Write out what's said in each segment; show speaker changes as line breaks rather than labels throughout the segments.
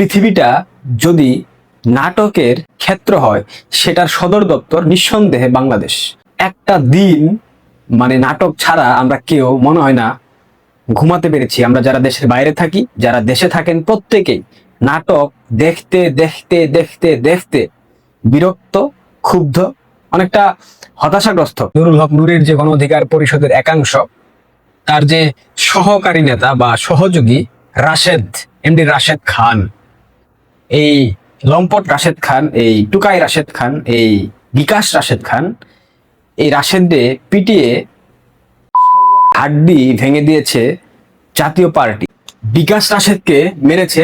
পৃথিবীটা যদি নাটকের ক্ষেত্র হয়, সেটার সদর দপ্তর নিঃসন্দেহে বাংলাদেশ। একটা দিন মানে নাটক ছাড়া আমরা কেউ, মনে হয় না, ঘুমাতে পেরেছি। আমরা যারা দেশের বাইরে থাকি, যারা দেশে থাকেন, প্রত্যেকেই নাটক দেখতে দেখতে দেখতে দেখতে বিরক্ত, ক্ষুব্ধ, অনেকটা হতাশাগ্রস্ত। নুরুল হক নুরের যে গণ অধিকার পরিষদের একাংশ, তার যে সহকারী নেতা বা সহযোগী রাশেদ এমডি রাশেদ খান এই লম্পট রাশেদ খান, এই টুকাই রাশেদ খান, এই বিকাশ রাশেদ খান, এই রাশেদে পিটিয়ে হাড্ডি ভেঙে দিয়েছে জাতীয় পার্টি। বিকাশ রাশেদকে মেরেছে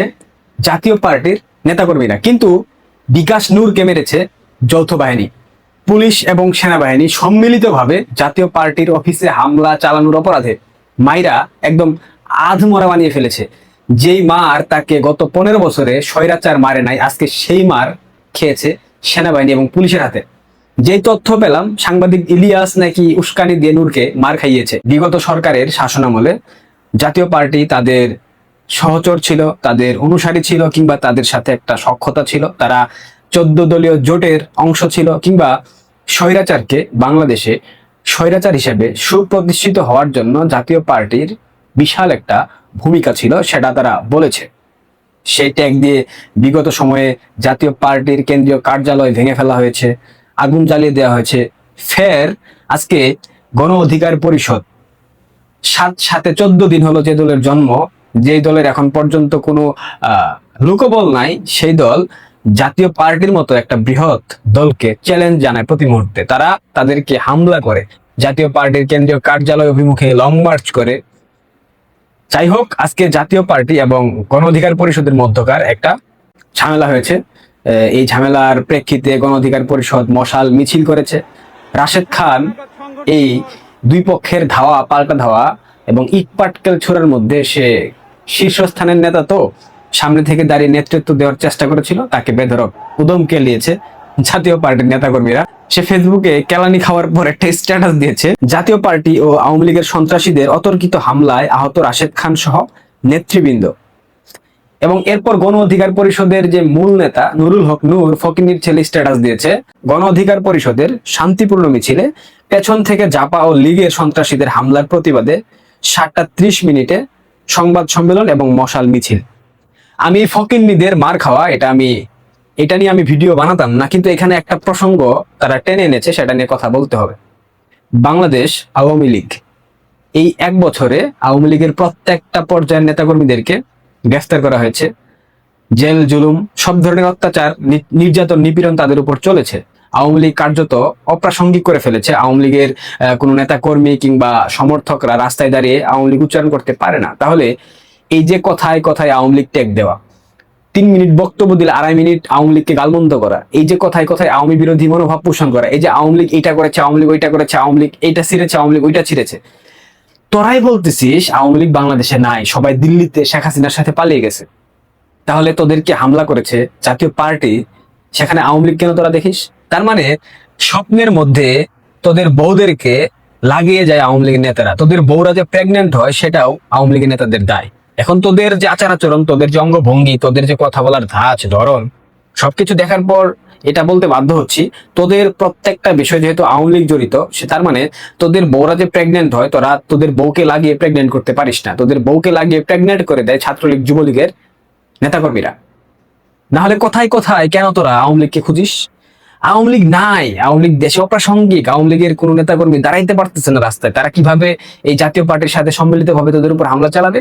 জাতীয় পার্টির নেতাকর্মীরা। কিন্তু বিকাশ নূরকে মেরেছে যৌথ বাহিনী। পুলিশ এবং সেনাবাহিনী সম্মিলিতভাবে জাতীয় পার্টির অফিসে হামলা চালানোর অপরাধে মাইরা একদম আধমরা বানিয়ে ফেলেছে। যেই মার তাকে গত পনেরো বছরে স্বৈরাচার মারে নাই, আজকে সেই মার খেয়েছে সেনাবাহিনী এবং পুলিশের হাতে। যেই তথ্য পেলাম, সাংবাদিক ইলিয়াস নাকি উস্কানি দিয়ে নূরকে মার খাইয়েছে। বিগত সরকারের শাসনামলে জাতীয় পার্টি তাদের সহচর ছিল, তাদের অনুসারী ছিল কিংবা তাদের সাথে একটা সক্ষতা ছিল, তারা চোদ্দ দলীয় জোটের অংশ ছিল কিংবা স্বৈরাচারকে বাংলাদেশে স্বৈরাচার হিসেবে সুপ্রতিষ্ঠিত হওয়ার জন্য জাতীয় পার্টির বিশাল একটা ভূমিকা ছিল, সেটা তারা বলেছে। সেই ট্যাগ দিয়ে বিগত সময়ে জাতীয় পার্টির কেন্দ্রীয় কার্যালয় ভেঙে ফেলা হয়েছে, আগুন জ্বালিয়ে দেওয়া হয়েছে। ফের আজকে গণ অধিকার পরিষদ, সাত সাথে চোদ্দ দিন হলো যে দলের জন্ম, যেই দলের এখন পর্যন্ত কোনো লোকবল নাই, সেই দল জাতীয় পার্টির মতো একটা বৃহৎ দলকে চ্যালেঞ্জ জানায় প্রতি মুহূর্তে। তারা তাদেরকে হামলা করে, জাতীয় পার্টির কেন্দ্রীয় কার্যালয় অভিমুখে লং মার্চ করে। যাই হোক আজকে জাতীয় পার্টি এবং গণ অধিকার পরিষদের মধ্যকার একটা ঝামেলা হয়েছে। এই ঝামেলার প্রেক্ষিতে গণ অধিকার পরিষদ মশাল মিছিল করেছে। রাশেদ খান এই দুই পক্ষের ধাওয়া, পাল্টা ধাওয়া এবং ইট পাটকেল ছোড়ার মধ্যে সে শীর্ষস্থানের নেতা তো সামনে থেকে দাঁড়িয়ে নেতৃত্ব দেওয়ার চেষ্টা করেছিল, তাকে বেধরক উদম কেলিয়েছে জাতীয় পার্টির নেতাকর্মীরা। সে ফেসবুকে কেলানি খাওয়ার পর একটা স্ট্যাটাস দিয়েছে। জাতীয় পার্টি ও আওয়ামী লীগের সন্ত্রাসীদের অতর্কিত হামলায় আহত রাশেদ খান সহ নেতৃবৃন্দ। এবং এরপর গণ অধিকার পরিষদের যে মূল নেতা নুরুল হক নূর ফকিনির ছেলে স্ট্যাটাস দিয়েছে। গণ অধিকার পরিষদের শান্তিপূর্ণ মিছিলে পেছন থেকে জাপা ও লীগের সন্ত্রাসীদের হামলার প্রতিবাদে সাতটা ত্রিশ মিনিটে সংবাদ সম্মেলন এবং মশাল মিছিল। আমি ফকিন্নিদের মার খাওয়া, এটা আমি এটা নিয়ে আমি ভিডিও বানাতাম না, কিন্তু এখানে একটা প্রসঙ্গ তারা টেনে এনেছে, সেটা নিয়ে কথা বলতে হবে। বাংলাদেশ আওয়ামী লীগ। এই এক বছরে আওয়ামী লীগের প্রত্যেকটা পর্যায়ের নেতাকর্মীদেরকে গ্রেফতার করা হয়েছে। জেল, জুলুম, সব ধরনের অত্যাচার নির্যাতন, নিপীড়ন তাদের উপর চলেছে। আওয়ামী লীগ কার্যত অপ্রাসঙ্গিক করে ফেলেছে। আওয়ামী লীগের কোনো নেতা কর্মী কিংবা সমর্থকরা রাস্তায় দাঁড়িয়ে আওয়ামী লীগ উচ্চারণ করতে পারে না। তাহলে এই যে কথায় কথায় আওয়ামী লীগ টেক দেওয়া তিন মিনিট বক্তব্য দিলে আড়াই মিনিট আওয়ামী লীগকে গালমন্দ করা। এই যে কথায় কথায় আওয়ামী বিরোধী মনোভাব পোষণ করা। এই যে আওয়ামী লীগ এইটা করেছে, আওয়ামী লীগ ওইটা করেছে, আওয়ামী লীগ এটা ছিঁড়েছে, আওয়ামী লীগ ওইটা ছিঁড়েছে। তোরাই বলতেছিস আওয়ামী লীগ বাংলাদেশে নাই, সবাই দিল্লিতে শেখ হাসিনার সাথে পালিয়ে গেছে। তাহলে তোদেরকে হামলা করেছে জাতীয় পার্টি, সেখানে আওয়ামী লীগ কেন তোরা দেখিস? তার মানে স্বপ্নের মধ্যে তোদের বউদেরকে লাগিয়ে যায় আওয়ামী লীগের নেতারা। তোদের বউরা যে প্রেগনেন্ট হয়, সেটাও আওয়ামী লীগের নেতাদের দায়। এখন তোদের যে আচার আচরণ, তোদের যে অঙ্গভঙ্গি, তোদের যে কথা বলার ধাঁচ, ধরন, সবকিছু দেখার পর এটা বলতে বাধ্য হচ্ছি, তোদের প্রত্যেকটা বিষয় যেহেতু আওয়ামী লীগ জড়িত, সে তার মানে তোদের বউরা যে প্রেগনেন্ট হয়, তোরা তোদের বউকে লাগিয়ে প্রেগনেন্ট করতে পারিস না। তোদের বউকে লাগিয়ে প্রেগনেন্ট করে দেয় ছাত্রলীগ, যুবলীগের নেতাকর্মীরা। না হলে কোথায় কোথায় কেন তোরা আওয়ামী লীগকে খুঁজিস? আওয়ামী লীগ নাই, আওয়ামী লীগ দেশে অপ্রাসঙ্গিক, আওয়ামী লীগের কোনো নেতাকর্মী দাঁড়াইতে পারতেছে না রাস্তায়। তারা কীভাবে এই জাতীয় পার্টির সাথে সম্মিলিতভাবে তোদের উপর হামলা চালাবে?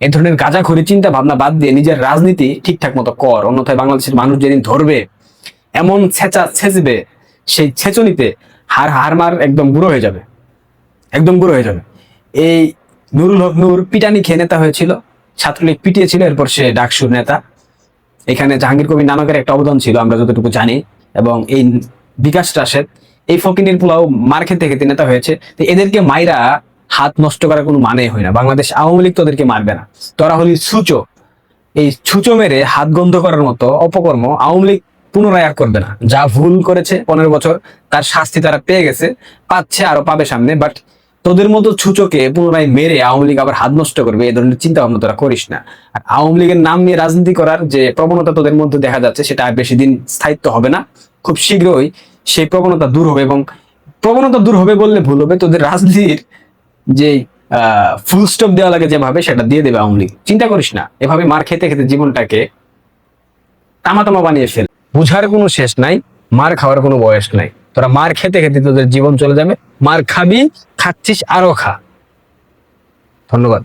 এই ধরনের গাঁজাখড়ি চিন্তা ভাবনা বাদ দিয়ে নিজের রাজনীতি ঠিকঠাক মতো কর। অন্যথায় বাংলাদেশের মানুষ যেদিন ধরবে, এমন ছেঁচা ছেঁচবে, সেই ছেঁচনিতে হার হার মার একদম বুড়ো হয়ে যাবে। একদম বুড়ো হয়ে যাবে। এই নুরুল হক নূর পিটানি খেয়ে নেতা হয়েছিল, ছাত্রলীগ পিটিয়েছিল, এরপর সে ডাকসুর নেতা। এখানে জাহাঙ্গীর কবির নানকের একটা অবদান ছিল, আমরা যতটুকু জানি, এবং এই বিকাশ রাশেদ, এই ফকিনের পোলাও মার খেতে খেতে নেতা হয়েছে। তো এদেরকে মাইরা হাত নষ্ট করার কোনো মানে হয় না। বাংলাদেশ আওয়ামী লীগ তোদেরকে মারবে না। তোরা হলি ছুচো এই ছুচো মেরে হাত গন্ধ করার মতো অপকর্ম আওয়ামী লীগ পুনরায় আর করবে না। যা ভুল করেছে পনেরো বছর, তার শাস্তি তারা পেয়ে গেছে, পাচ্ছে আরও পাবে সামনে বাট তোদের মতো ছুচোকে পুনরায় মেরে আওয়ামী লীগ আবার হাত নষ্ট করবে, এই ধরনের চিন্তা ভাবনা তোরা করিস না। আর আওয়ামী লীগের নাম নিয়ে রাজনীতি করার যে প্রবণতা তোদের মধ্যে দেখা যাচ্ছে, সেটা আর বেশি দিন স্থায়িত্ব হবে না। খুব শীঘ্রই সেই প্রবণতা দূর হবে এবং প্রবণতা দূর হবে বললে ভুল হবে। তোদের রাজনীতির যে ফুল স্টপ দেওয়া লাগে যেভাবে, সেটা দিয়ে দেবে আওয়ামী চিন্তা করিস না, এভাবে মার খেতে খেতে জীবনটাকে তামা তামা বানিয়ে ফেল। বুঝার কোনো শেষ নাই, মার খাওয়ার কোনো বয়স নাই। তোরা মার খেতে খেতে তোদের জীবন চলে যাবে, মার খাবি, খাচ্ছিস, আরও খা। ধন্যবাদ।